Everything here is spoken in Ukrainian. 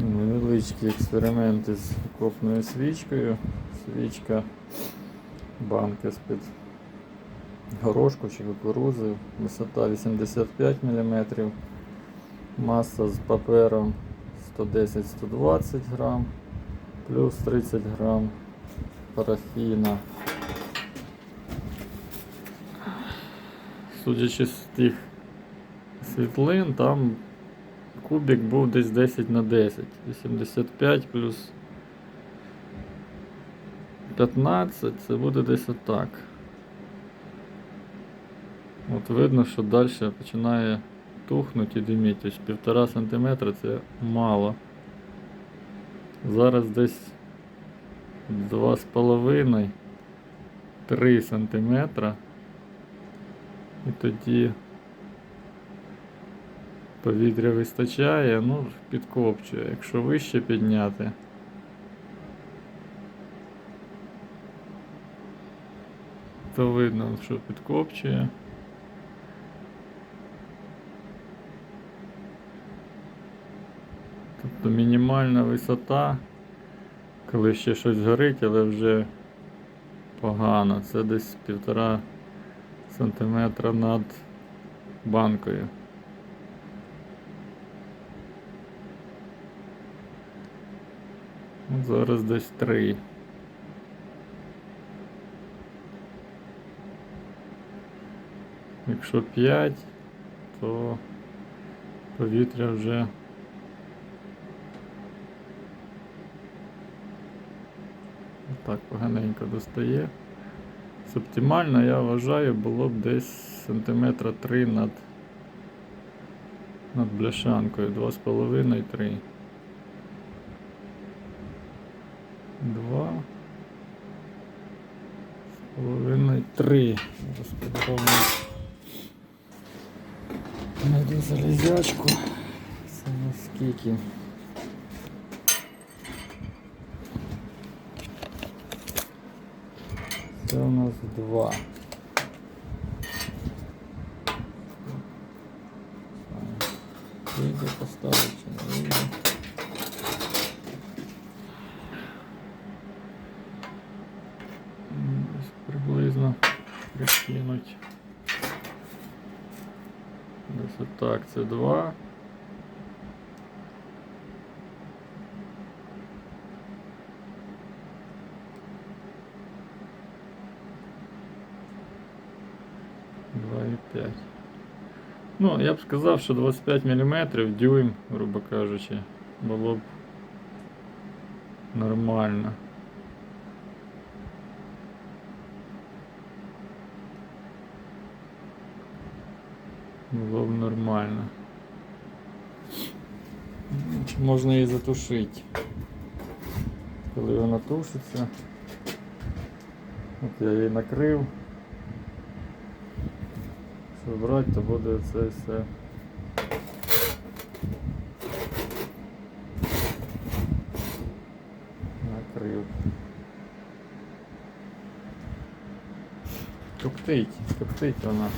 Невеличкі експерименти з окопною свічкою. Свічка, банка з-під горошку чи кукурузи, висота 85 мм, маса з папером 110-120 грам, плюс 30 грам парафіна. Судячи з тих світлин, там кубик був десь 10 на 10. 85 плюс 15, це буде десь отак. От видно, що далі починає тухнути і диміти. Тобто півтора сантиметра це мало. Зараз десь 2,5 3 сантиметра. І тоді повітря вистачає, ну, підкопчує. Якщо вище підняти, то видно, що підкопчує. Тобто мінімальна висота, коли ще щось горить, але вже погано. Це десь півтора сантиметра над банкою. Зараз десь три. Якщо 5, то повітря вже так поганенько достає. З оптимально, я вважаю, було б десь сантиметра 3 над, над бляшанкою, 2,5-3. Два. З половиною три. Найду залізячку. Це. Це у нас два. Вийде поставити чи. М, Десь приблизно прикинуть. Десь отак, це два. Два і п'ять. Ну, я б сказав, що 25 мм дюйм, грубо кажучи, було б нормально. Було б нормально. Чи Можна її затушити. Коли вона тушиться. От я її накрив. Якщо брати, то буде це все. Накрив. Коптить, коптить вона.